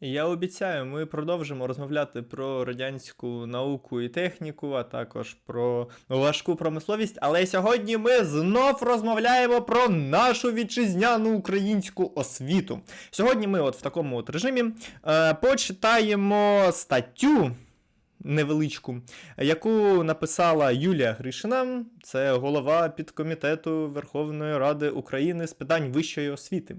Я обіцяю, ми продовжимо розмовляти про радянську науку і техніку, а також про важку промисловість. Але сьогодні ми знов розмовляємо про нашу вітчизняну українську освіту. Сьогодні ми, от в такому от режимі, е, почитаємо статтю. Невеличку, яку написала Юлія Гришина, це голова підкомітету Верховної Ради України з питань вищої освіти,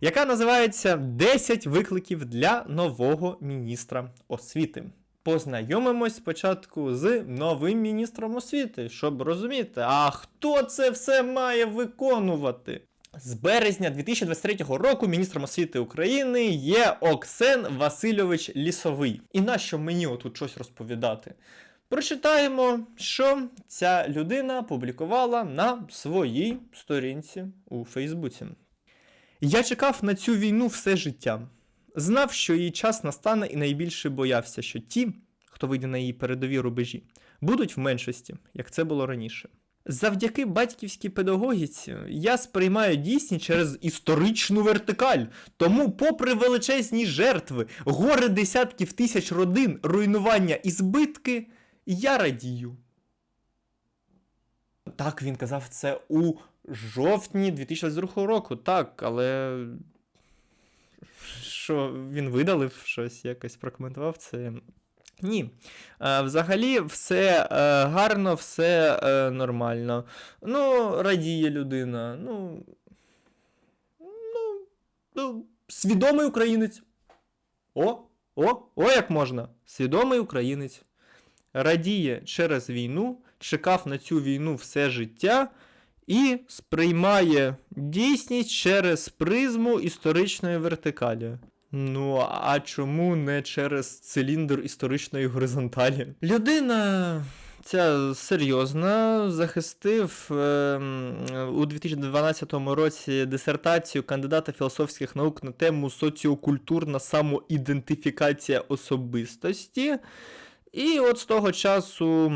яка називається «10 викликів для нового міністра освіти. Познайомимось спочатку з новим міністром освіти, щоб розуміти, а хто це все має виконувати. З березня 2023 року міністром освіти України є Оксен Васильович Лісовий. І нащо мені отут щось розповідати? Прочитаємо, що ця людина публікувала на своїй сторінці у Фейсбуці. Я чекав на цю війну все життя. Знав, що її час настане, і найбільше боявся, що ті, хто вийде на її передові рубежі, будуть в меншості, як це було раніше. Завдяки батьківській педагогіці я сприймаю дійсність через історичну вертикаль. Тому, попри величезні жертви, гори десятків тисяч родин, руйнування і збитки, я радію. Так, він казав це у жовтні 2022 року. Так, але. Що він видалив щось, якось прокоментував це. Ні. Е, взагалі, все е, гарно, все е, нормально. Ну, радіє людина. Ну. Ну, ну, свідомий українець. О, о, о, як можна. Свідомий українець. Радіє через війну, чекав на цю війну все життя і сприймає дійсність через призму історичної вертикалі. Ну, а чому не через циліндр історичної горизонталі? Людина ця серйозна захистив е, у 2012 році дисертацію кандидата філософських наук на тему соціокультурна самоідентифікація особистості. І от з того часу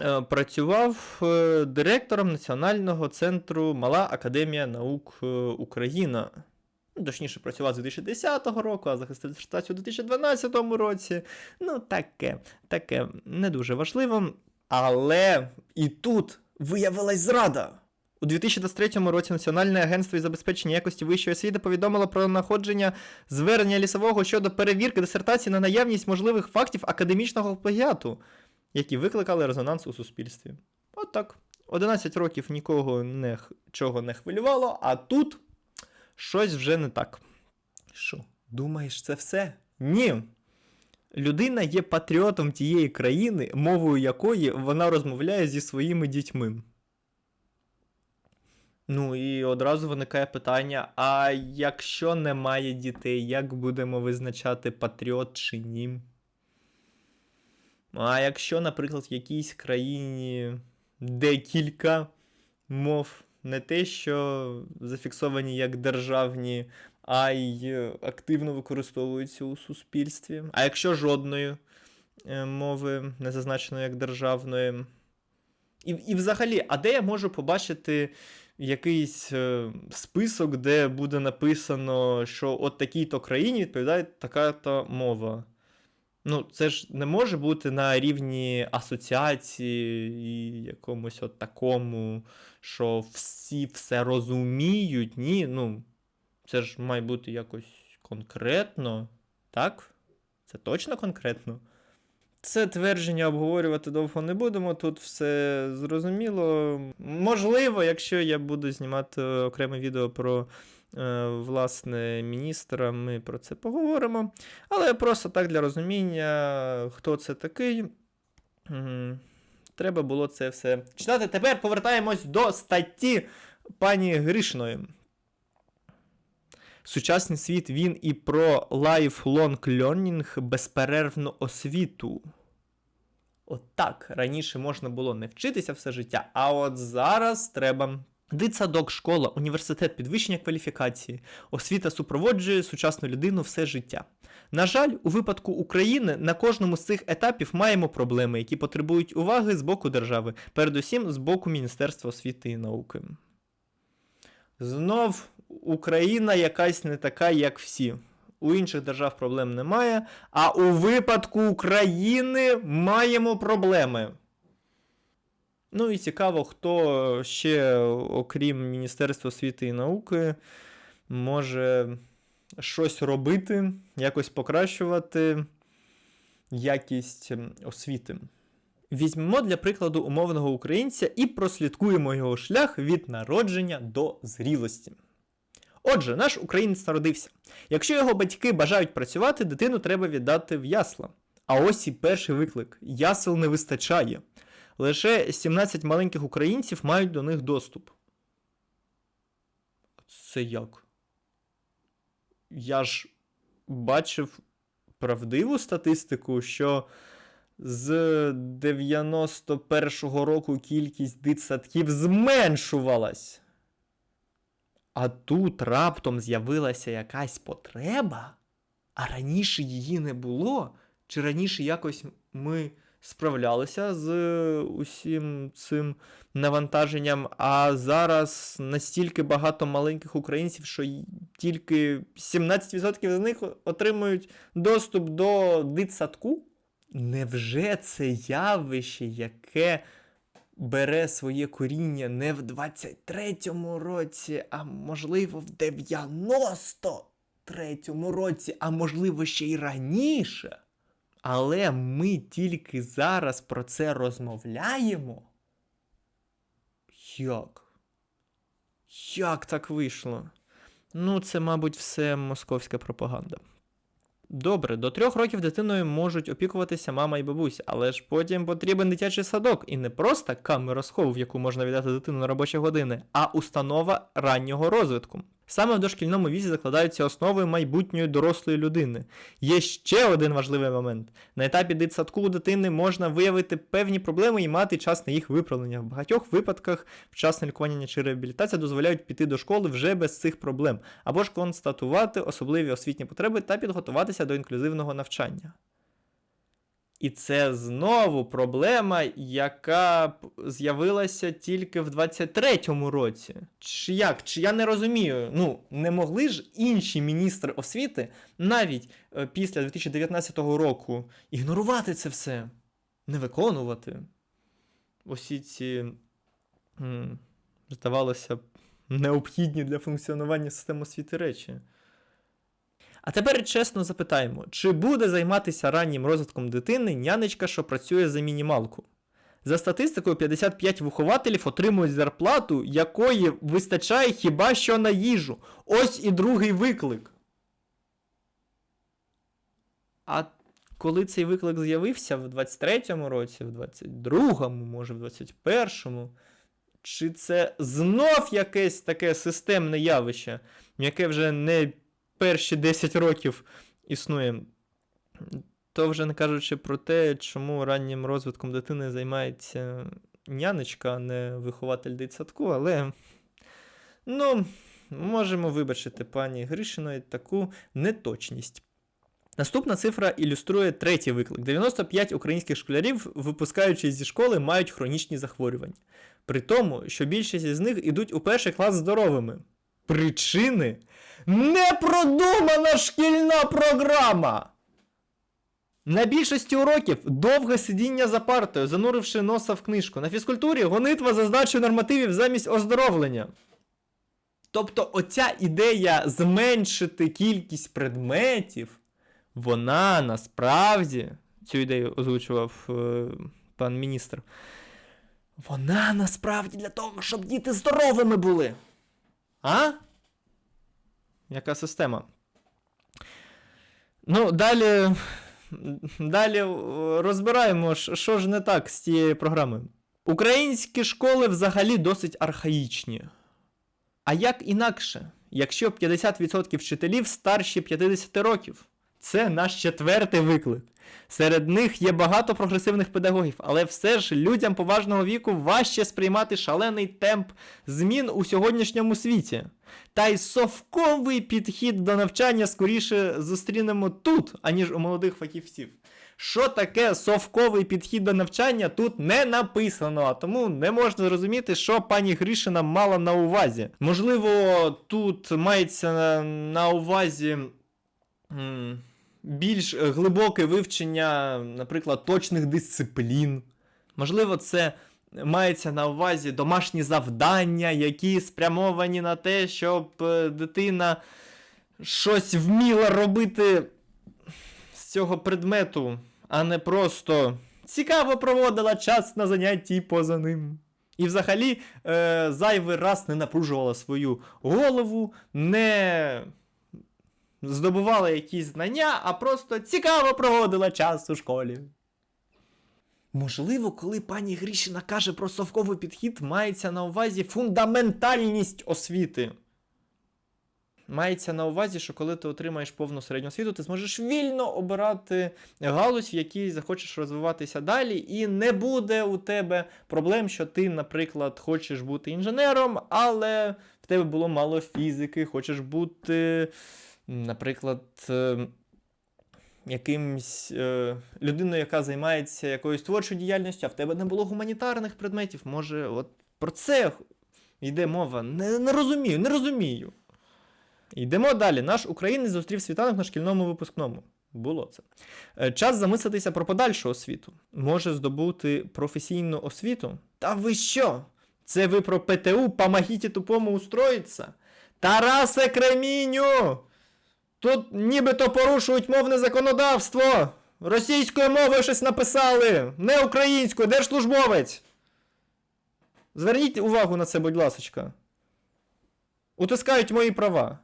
е, працював е, директором Національного центру Мала Академія наук е, Україна. Ну, Точніше, працював з 2010 року, а захистив дисертацію у 2012 році. Ну, таке, таке не дуже важливо. Але і тут виявилась зрада. У 2023 році Національне агентство із забезпечення якості вищої освіти повідомило про находження звернення лісового щодо перевірки дисертації на наявність можливих фактів академічного плагіату, які викликали резонанс у суспільстві. От так. 11 років нікого не, чого не хвилювало, а тут щось вже не так. Що, думаєш, це все? Ні. Людина є патріотом тієї країни, мовою якої вона розмовляє зі своїми дітьми. Ну і одразу виникає питання: а якщо немає дітей, як будемо визначати патріот чи ні? А якщо, наприклад, в якійсь країні декілька мов, не те, що зафіксовані як державні, а й активно використовуються у суспільстві. А якщо жодної е, мови не зазначено як державної. І, і взагалі, а де я можу побачити якийсь е, список, де буде написано, що от такій-то країні відповідає така-то мова? Ну, це ж не може бути на рівні асоціації і якомусь от такому, що всі все розуміють. Ні, ну, це ж має бути якось конкретно, так? Це точно конкретно? Це твердження обговорювати довго не будемо. Тут все зрозуміло. Можливо, якщо я буду знімати окреме відео про власне міністра, ми про це поговоримо. Але просто так для розуміння, хто це такий. Треба було це все читати. Тепер повертаємось до статті пані Гришної. Сучасний світ він і про lifelong learning, безперервну освіту. От так, раніше можна було не вчитися все життя, а от зараз треба. Дитсадок, школа, університет, підвищення кваліфікації, освіта супроводжує сучасну людину все життя. На жаль, у випадку України на кожному з цих етапів маємо проблеми, які потребують уваги з боку держави, передусім з боку Міністерства освіти і науки. Знов Україна якась не така, як всі. у інших держав проблем немає. А у випадку України маємо проблеми. Ну і цікаво, хто ще, окрім Міністерства освіти і науки, може щось робити, якось покращувати якість освіти. Візьмемо для прикладу умовного українця і прослідкуємо його шлях від народження до зрілості. Отже, наш українець народився. Якщо його батьки бажають працювати, дитину треба віддати в ясла. А ось і перший виклик: ясел не вистачає. Лише 17 маленьких українців мають до них доступ. Це як? Я ж бачив правдиву статистику, що з 91-го року кількість дитсадків зменшувалась. А тут раптом з'явилася якась потреба, а раніше її не було. Чи раніше якось ми справлялися з усім цим навантаженням, а зараз настільки багато маленьких українців, що тільки 17% з них отримують доступ до дитсадку? Невже це явище, яке бере своє коріння не в 23-му році, а можливо в 93-му році, а можливо ще й раніше? Але ми тільки зараз про це розмовляємо? Як? Як так вийшло? Ну, це, мабуть, все московська пропаганда. Добре, до трьох років дитиною можуть опікуватися мама і бабуся, але ж потім потрібен дитячий садок, і не просто камера схову, в яку можна віддати дитину на робочі години, а установа раннього розвитку. Саме в дошкільному віці закладаються основи майбутньої дорослої людини. Є ще один важливий момент: на етапі дитсадку у дитини можна виявити певні проблеми і мати час на їх виправлення. В багатьох випадках вчасне лікування чи реабілітація дозволяють піти до школи вже без цих проблем, або ж констатувати особливі освітні потреби та підготуватися до інклюзивного навчання. І це знову проблема, яка з'явилася тільки в 23-му році. Чи як? Чи я не розумію? Ну, не могли ж інші міністри освіти навіть е, після 2019 року ігнорувати це все, не виконувати. Усі ці, здавалося б, необхідні для функціонування системи освіти речі. А тепер чесно запитаємо, чи буде займатися раннім розвитком дитини нянечка, що працює за мінімалку? За статистикою, 55 вихователів отримують зарплату, якої вистачає хіба що на їжу. Ось і другий виклик. А коли цей виклик з'явився в 23-му році, в 22-му, може в 21-му, чи це знов якесь таке системне явище, яке вже не перші 10 років існує. То вже не кажучи про те, чому раннім розвитком дитини займається нянечка, а не вихователь дитсадку, але ну, можемо вибачити пані Гришиної таку неточність. Наступна цифра ілюструє третій виклик: 95 українських школярів, випускаючись зі школи, мають хронічні захворювання. При тому, що більшість із них ідуть у перший клас здоровими. Причини непродумана шкільна програма. На більшості уроків довге сидіння за партою, зануривши носа в книжку. На фізкультурі гонитва за здачу нормативів замість оздоровлення. Тобто, оця ідея зменшити кількість предметів, вона насправді, цю ідею озвучував е, пан міністр. Вона насправді для того, щоб діти здоровими були. А? Яка система? Ну, далі. Далі е, розбираємо, що ж не так з цією програмою. Українські школи взагалі досить архаїчні. А як інакше, якщо 50% вчителів старші 50 років? Це наш четвертий виклик. Серед них є багато прогресивних педагогів, але все ж людям поважного віку важче сприймати шалений темп змін у сьогоднішньому світі. Та й совковий підхід до навчання скоріше зустрінемо тут, аніж у молодих фахівців. Що таке совковий підхід до навчання тут не написано, а тому не можна зрозуміти, що пані Гришина мала на увазі. Можливо, тут мається на, увазі більш е, глибоке вивчення, наприклад, точних дисциплін. Можливо, це мається на увазі домашні завдання, які спрямовані на те, щоб е, дитина щось вміла робити з цього предмету, а не просто цікаво проводила час на занятті поза ним. І взагалі е, зайвий раз не напружувала свою голову, не здобувала якісь знання, а просто цікаво проводила час у школі. Можливо, коли пані Грішина каже про совковий підхід, мається на увазі фундаментальність освіти. Мається на увазі, що коли ти отримаєш повну середню освіту, ти зможеш вільно обирати галузь, в якій захочеш розвиватися далі, і не буде у тебе проблем, що ти, наприклад, хочеш бути інженером, але в тебе було мало фізики, хочеш бути, наприклад, е, якимсь е, людиною, яка займається якоюсь творчою діяльністю, а в тебе не було гуманітарних предметів. Може, от про це йде мова. Не, не розумію, не розумію. Йдемо далі. Наш українець зустрів світанок на шкільному випускному. Було це. Е, Час замислитися про подальшу освіту. Може здобути професійну освіту? Та ви що? Це ви про ПТУ помогіть тупому устроїться? Тарасе Креміню! Тут нібито порушують мовне законодавство. Російською мовою щось написали, не українською, держслужбовець. Зверніть увагу на це, будь ласочка. Утискають мої права.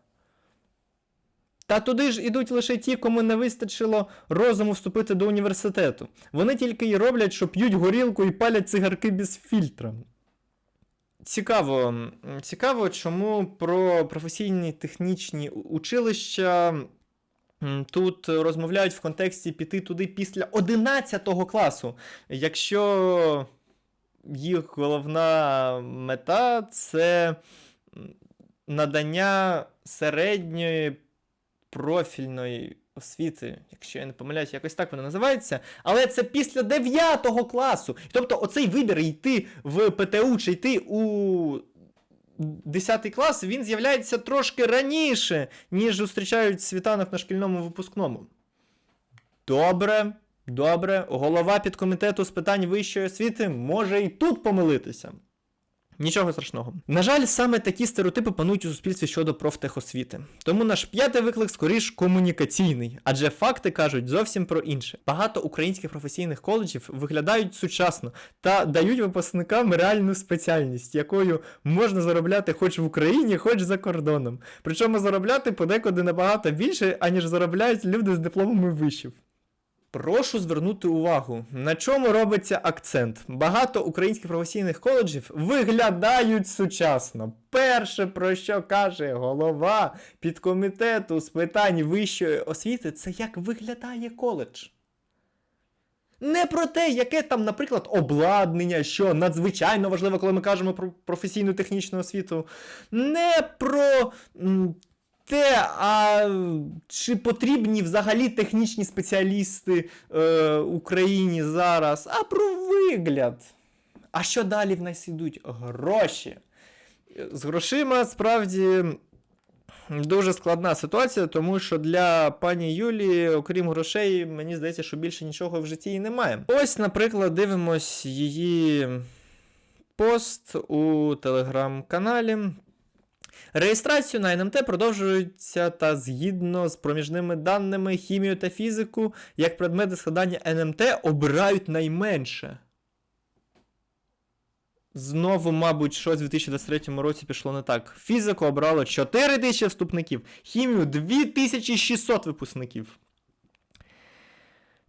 Та туди ж ідуть лише ті, кому не вистачило розуму вступити до університету. Вони тільки й роблять, що п'ють горілку і палять цигарки без фільтра. Цікаво, цікаво, чому про професійні технічні училища тут розмовляють в контексті піти туди після 11 класу, якщо їх головна мета це надання середньої профільної освіти, якщо я не помиляюсь, якось так вона називається. Але це після 9 класу. Тобто, оцей вибір йти в ПТУ чи йти у 10 клас, він з'являється трошки раніше, ніж зустрічають світанок на шкільному випускному. Добре, добре. Голова підкомітету з питань вищої освіти може і тут помилитися. Нічого страшного. На жаль, саме такі стереотипи панують у суспільстві щодо профтехосвіти. Тому наш п'ятий виклик скоріш комунікаційний, адже факти кажуть зовсім про інше. Багато українських професійних коледжів виглядають сучасно та дають випускникам реальну спеціальність, якою можна заробляти хоч в Україні, хоч за кордоном. Причому заробляти подекуди набагато більше, аніж заробляють люди з дипломами вишів. Прошу звернути увагу, на чому робиться акцент. Багато українських професійних коледжів виглядають сучасно. Перше, про що каже голова підкомітету з питань вищої освіти, це як виглядає коледж. Не про те, яке там, наприклад, обладнання, що надзвичайно важливо, коли ми кажемо про професійну технічну освіту. Не про те, а чи потрібні взагалі технічні спеціалісти е, Україні зараз, а про вигляд. А що далі в нас ідуть? Гроші. З грошима справді дуже складна ситуація, тому що для пані Юлії, окрім грошей, мені здається, що більше нічого в житті і немає. Ось, наприклад, дивимось її пост у телеграм-каналі. Реєстрацію на НМТ продовжується та згідно з проміжними даними хімію та фізику, як предмети складання НМТ обирають найменше. Знову, мабуть, щось в 2023 році пішло не так. Фізику обрало 4 тисячі вступників, хімію 2600 випускників.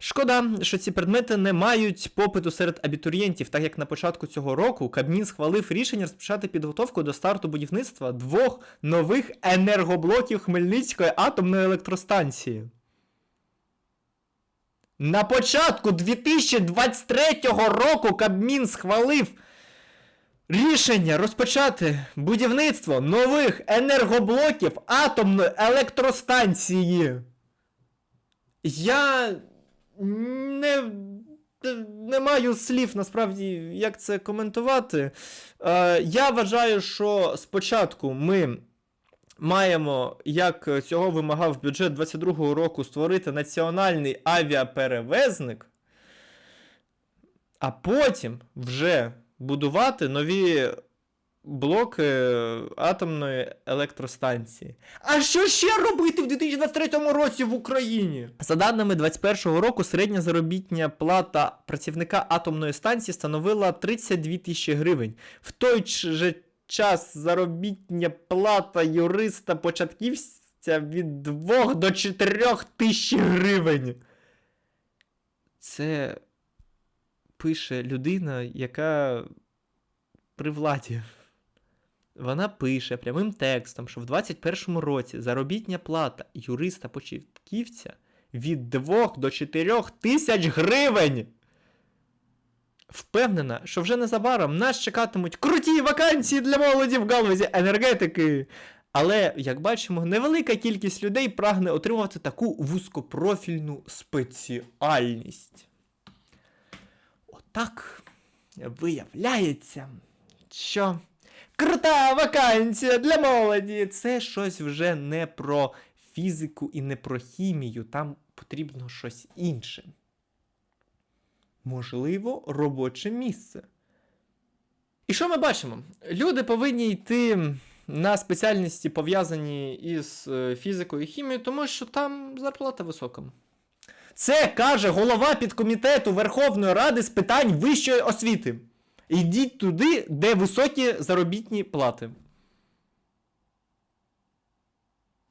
Шкода, що ці предмети не мають попиту серед абітурієнтів, так як на початку цього року Кабмін схвалив рішення розпочати підготовку до старту будівництва двох нових енергоблоків Хмельницької атомної електростанції. На початку 2023 року Кабмін схвалив рішення розпочати будівництво нових енергоблоків атомної електростанції. Я не, не маю слів насправді, як це коментувати. Е, я вважаю, що спочатку ми маємо, як цього вимагав бюджет 22-го року, створити національний авіаперевезник, а потім вже будувати нові блоки атомної електростанції. А що ще робити в 2023 році в Україні? За даними 2021 року, середня заробітня плата працівника атомної станції становила 32 тисячі гривень. В той же час заробітня плата юриста початківця від 2 до 4 тисяч гривень. Це пише людина, яка при владі. Вона пише прямим текстом, що в 21-му році заробітня плата юриста початківця від 2 до 4 тисяч гривень. Впевнена, що вже незабаром нас чекатимуть круті вакансії для молоді в галузі енергетики. Але, як бачимо, невелика кількість людей прагне отримувати таку вузькопрофільну спеціальність. Отак виявляється, що крута вакансія для молоді це щось вже не про фізику і не про хімію, там потрібно щось інше. Можливо, робоче місце. І що ми бачимо? Люди повинні йти на спеціальності, пов'язані із е, фізикою і хімією, тому що там зарплата висока. Це каже голова підкомітету Верховної Ради з питань вищої освіти. Йдіть туди, де високі заробітні плати.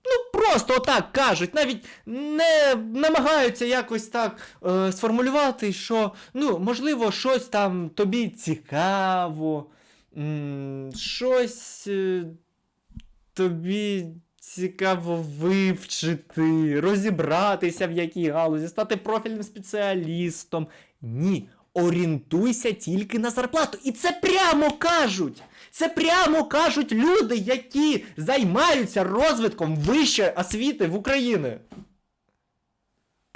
Ну, просто отак кажуть, навіть не намагаються якось так е, сформулювати, що, ну, можливо, щось там тобі цікаво, м, щось е, тобі цікаво вивчити, розібратися в якій галузі, стати профільним спеціалістом. Ні. Орієнтуйся тільки на зарплату. І це прямо кажуть. Це прямо кажуть люди, які займаються розвитком вищої освіти в Україні.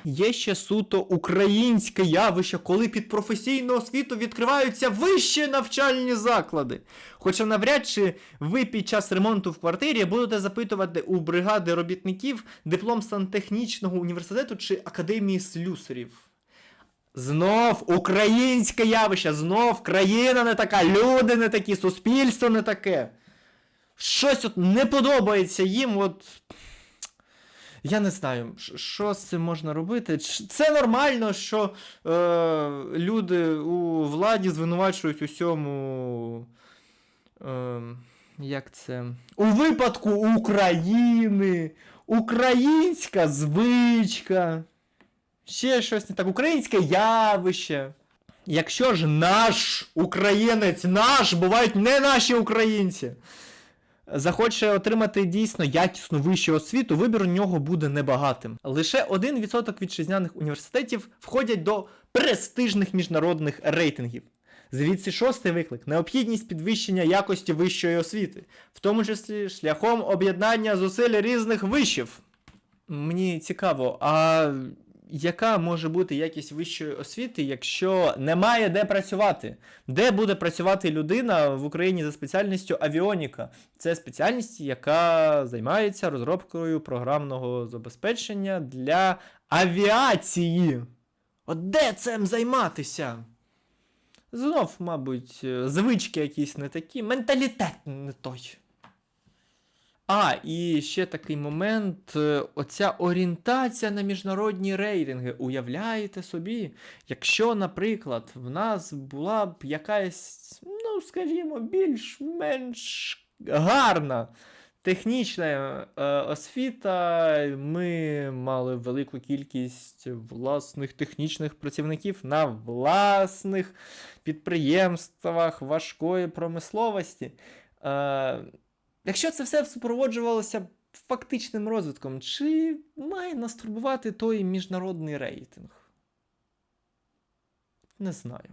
Є ще суто українське явище, коли під професійну освіту відкриваються вищі навчальні заклади. Хоча навряд чи ви під час ремонту в квартирі будете запитувати у бригади робітників диплом сантехнічного університету чи академії слюсарів. Знов українське явище, знов країна не така, люди не такі, суспільство не таке. Щось от не подобається їм, от. Я не знаю, що з цим можна робити. Це нормально, що е, люди у владі звинувачують усьому. Е, як це? У випадку України, українська звичка. Ще щось не так. Українське явище. Якщо ж наш українець, наш, бувають не наші українці, захоче отримати дійсно якісну вищу освіту, вибір у нього буде небагатим. Лише 1% вітчизняних університетів входять до престижних міжнародних рейтингів. Звідси шостий виклик необхідність підвищення якості вищої освіти, в тому числі шляхом об'єднання зусиль різних вишів. Мені цікаво, а яка може бути якість вищої освіти, якщо немає де працювати? Де буде працювати людина в Україні за спеціальністю авіоніка? Це спеціальність, яка займається розробкою програмного забезпечення для авіації. От де цим займатися? Знов, мабуть, звички якісь не такі, менталітет не той. А, і ще такий момент: е, оця орієнтація на міжнародні рейтинги. Уявляєте собі, якщо, наприклад, в нас була б якась, ну, скажімо, більш-менш гарна технічна е, освіта, ми мали велику кількість власних технічних працівників на власних підприємствах важкої промисловості. Е, Якщо це все супроводжувалося фактичним розвитком, чи має нас турбувати той міжнародний рейтинг? Не знаю.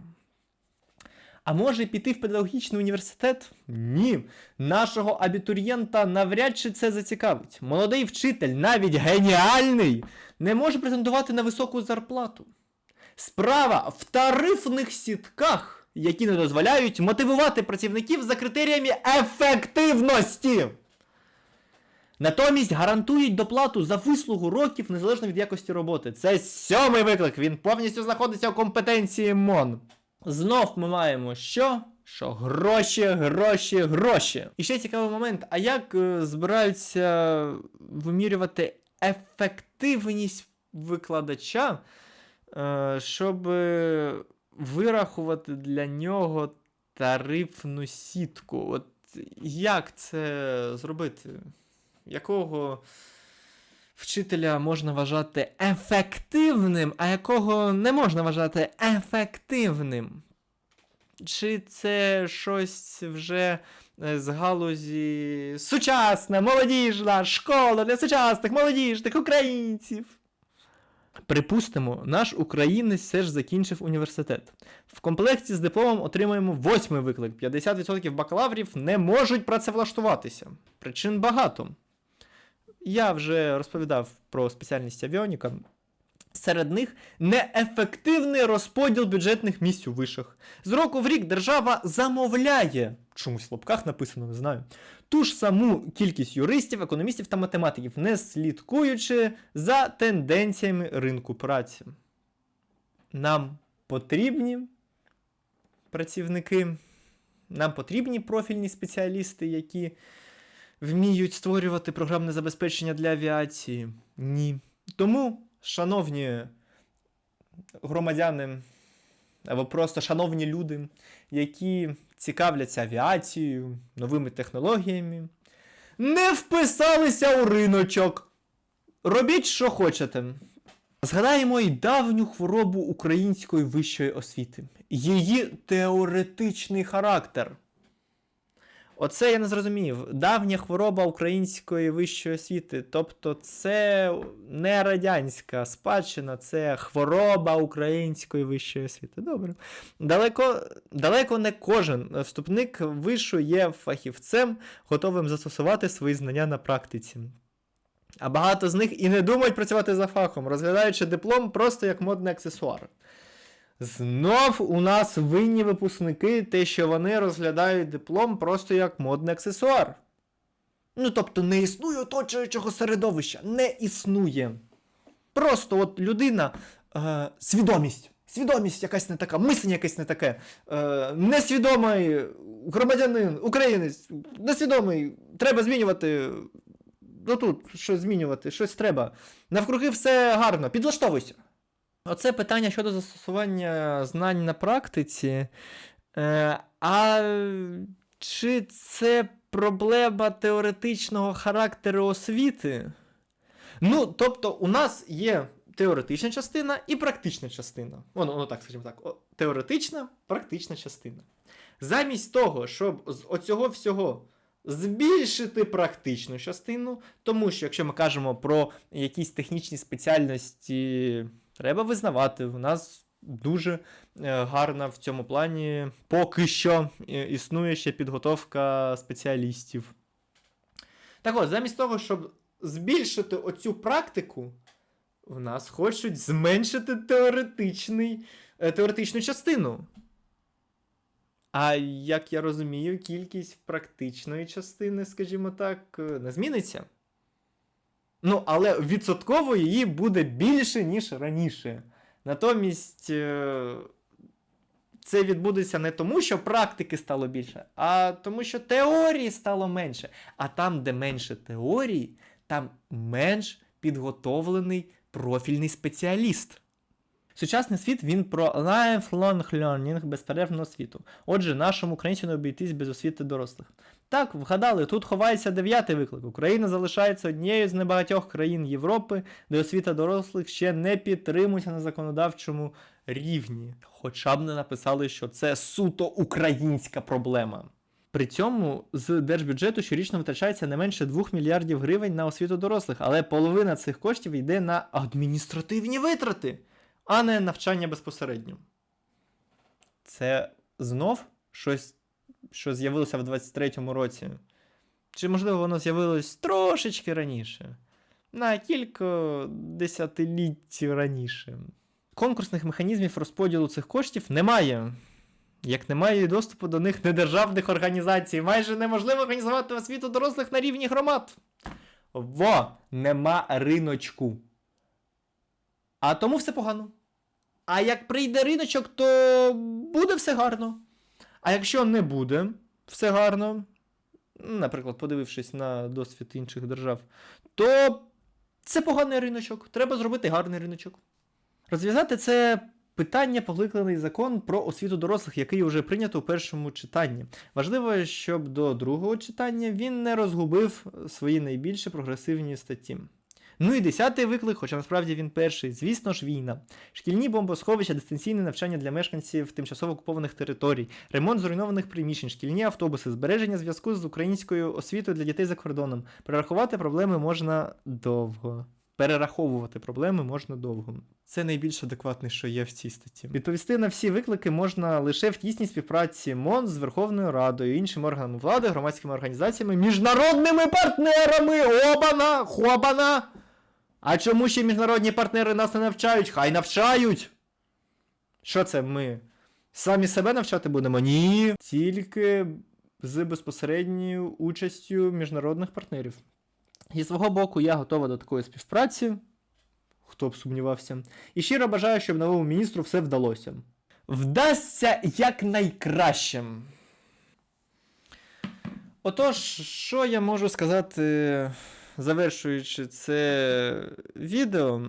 А може піти в педагогічний університет? Ні. Нашого абітурієнта навряд чи це зацікавить. Молодий вчитель, навіть геніальний, не може претендувати на високу зарплату. Справа в тарифних сітках, які не дозволяють мотивувати працівників за критеріями ефективності. Натомість гарантують доплату за вислугу років незалежно від якості роботи. Це сьомий виклик. Він повністю знаходиться у компетенції МОН. Знов ми маємо що? Що гроші, гроші, гроші. І ще цікавий момент: а як е, збираються вимірювати ефективність викладача, е, щоб е, вирахувати для нього тарифну сітку? От як це зробити? Якого вчителя можна вважати ефективним, а якого не можна вважати ефективним? Чи це щось вже е, з галузі сучасна, молодіжна школа для сучасних молодіжних українців? Припустимо, наш українець все ж закінчив університет. В комплекті з дипломом отримуємо восьмий виклик. 50% бакалаврів не можуть працевлаштуватися. Причин багато. Я вже розповідав про спеціальність авіоніка. Серед них неефективний розподіл бюджетних місць у вишах. З року в рік держава замовляє, чомусь в лапках написано, не знаю, ту ж саму кількість юристів, економістів та математиків, не слідкуючи за тенденціями ринку праці. Нам потрібні працівники, нам потрібні профільні спеціалісти, які вміють створювати програмне забезпечення для авіації. Ні. Тому, шановні громадяни, або просто шановні люди, які цікавляться авіацією, новими технологіями, не вписалися у риночок. Робіть, що хочете. Згадаємо й давню хворобу української вищої освіти, її теоретичний характер. Оце я не зрозумів. Давня хвороба української вищої освіти. Тобто, це не радянська спадщина, це хвороба української вищої освіти. Добре. Далеко, далеко не кожен вступник вишу є фахівцем, готовим застосувати свої знання на практиці. А багато з них і не думають працювати за фахом, розглядаючи диплом просто як модний аксесуар. Знов у нас винні випускники, те, що вони розглядають диплом просто як модний аксесуар. Ну, тобто, не існує оточуючого середовища. Не існує. Просто от людина, е, свідомість. Свідомість якась не така, мислення якесь не таке. Е, несвідомий громадянин, українець, несвідомий, треба змінювати. Ну тут щось змінювати, щось треба. Навкруги все гарно, підлаштовуйся. Оце питання щодо застосування знань на практиці. Е, а чи це проблема теоретичного характеру освіти? Ну, тобто, у нас є теоретична частина і практична частина. Воно, воно так, скажімо так, о, теоретична, практична частина. Замість того, щоб з оцього всього збільшити практичну частину, тому що якщо ми кажемо про якісь технічні спеціальності, треба визнавати, у нас дуже е, гарна в цьому плані поки що е, існує ще підготовка спеціалістів. Так от, замість того, щоб збільшити оцю практику, в нас хочуть зменшити теоретичний, е, теоретичну частину. А як я розумію, кількість практичної частини, скажімо так, не зміниться. Ну, але відсотково її буде більше, ніж раніше. Натомість е, це відбудеться не тому, що практики стало більше, а тому, що теорії стало менше. А там, де менше теорії, там менш підготовлений профільний спеціаліст. Сучасний світ він про lifelong learning безперервного освіту. Отже, нашому українцю не обійтись без освіти дорослих. Так, вгадали, тут ховається дев'ятий виклик. Україна залишається однією з небагатьох країн Європи, де освіта дорослих ще не підтримується на законодавчому рівні. Хоча б не написали, що це суто українська проблема. При цьому з держбюджету щорічно витрачається не менше 2 мільярдів гривень на освіту дорослих, але половина цих коштів йде на адміністративні витрати, а не навчання безпосередньо. Це знов щось що з'явилося в 23-му році. Чи, можливо, воно з'явилось трошечки раніше, на кілька десятиліть раніше. Конкурсних механізмів розподілу цих коштів немає. Як немає доступу до них недержавних організацій, майже неможливо організувати освіту дорослих на рівні громад. Во, нема риночку. А тому все погано. А як прийде риночок, то буде все гарно. А якщо не буде все гарно, наприклад, подивившись на досвід інших держав, то це поганий риночок. Треба зробити гарний риночок. Розв'язати це питання покликаний закон про освіту дорослих, який вже прийнято у першому читанні. Важливо, щоб до другого читання він не розгубив свої найбільш прогресивні статті. Ну і десятий виклик, хоча насправді він перший, звісно ж, війна. Шкільні бомбосховища, дистанційне навчання для мешканців тимчасово окупованих територій, ремонт зруйнованих приміщень, шкільні автобуси, збереження зв'язку з українською освітою для дітей за кордоном. Перерахувати проблеми можна довго. Перераховувати проблеми можна довго. Це найбільш адекватне, що є в цій статті. Відповісти на всі виклики можна лише в тісній співпраці МОН з Верховною Радою, іншими органами влади, громадськими організаціями, міжнародними партнерами. Обана! Хобана! А чому ще міжнародні партнери нас не навчають? Хай навчають! Що це ми? Самі себе навчати будемо? Ні. Тільки з безпосередньою участю міжнародних партнерів. Зі свого боку, я готова до такої співпраці. Хто б сумнівався. І щиро бажаю, щоб новому міністру все вдалося. Вдасться якнайкраще. Отож, що я можу сказати, завершуючи це відео.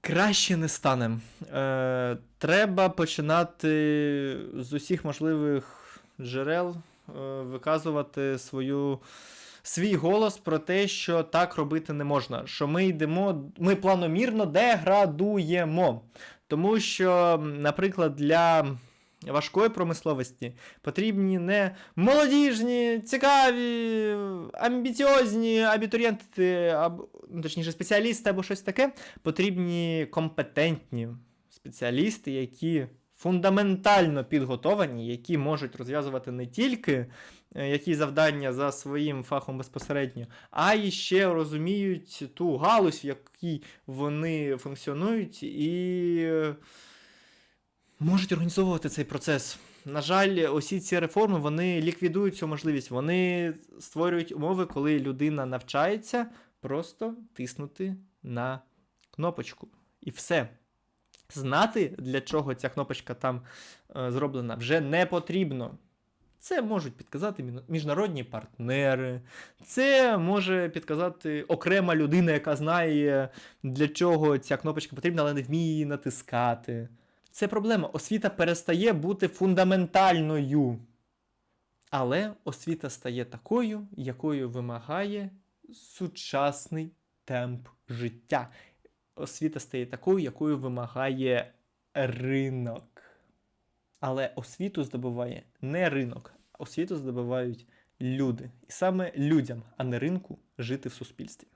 Краще не стане. Е, треба починати з усіх можливих джерел е, виказувати свою, свій голос про те, що так робити не можна. Що ми йдемо, ми планомірно деградуємо. Тому що, наприклад, для важкої промисловості потрібні не молодіжні, цікаві, амбіціозні абітурієнти, або, ну, точніше, спеціалісти або щось таке. Потрібні компетентні спеціалісти, які фундаментально підготовані, які можуть розв'язувати не тільки е, які завдання за своїм фахом безпосередньо, а й ще розуміють ту галузь, в якій вони функціонують, і е, можуть організовувати цей процес. На жаль, усі ці реформи вони ліквідують цю можливість. Вони створюють умови, коли людина навчається просто тиснути на кнопочку. І все. Знати, для чого ця кнопочка там е, зроблена, вже не потрібно. Це можуть підказати міжнародні партнери, це може підказати окрема людина, яка знає, для чого ця кнопочка потрібна, але не вміє її натискати. Це проблема. Освіта перестає бути фундаментальною. Але освіта стає такою, якою вимагає сучасний темп життя. Освіта стає такою, якою вимагає ринок. Але освіту здобуває не ринок, освіту здобувають люди. І саме людям, а не ринку, жити в суспільстві.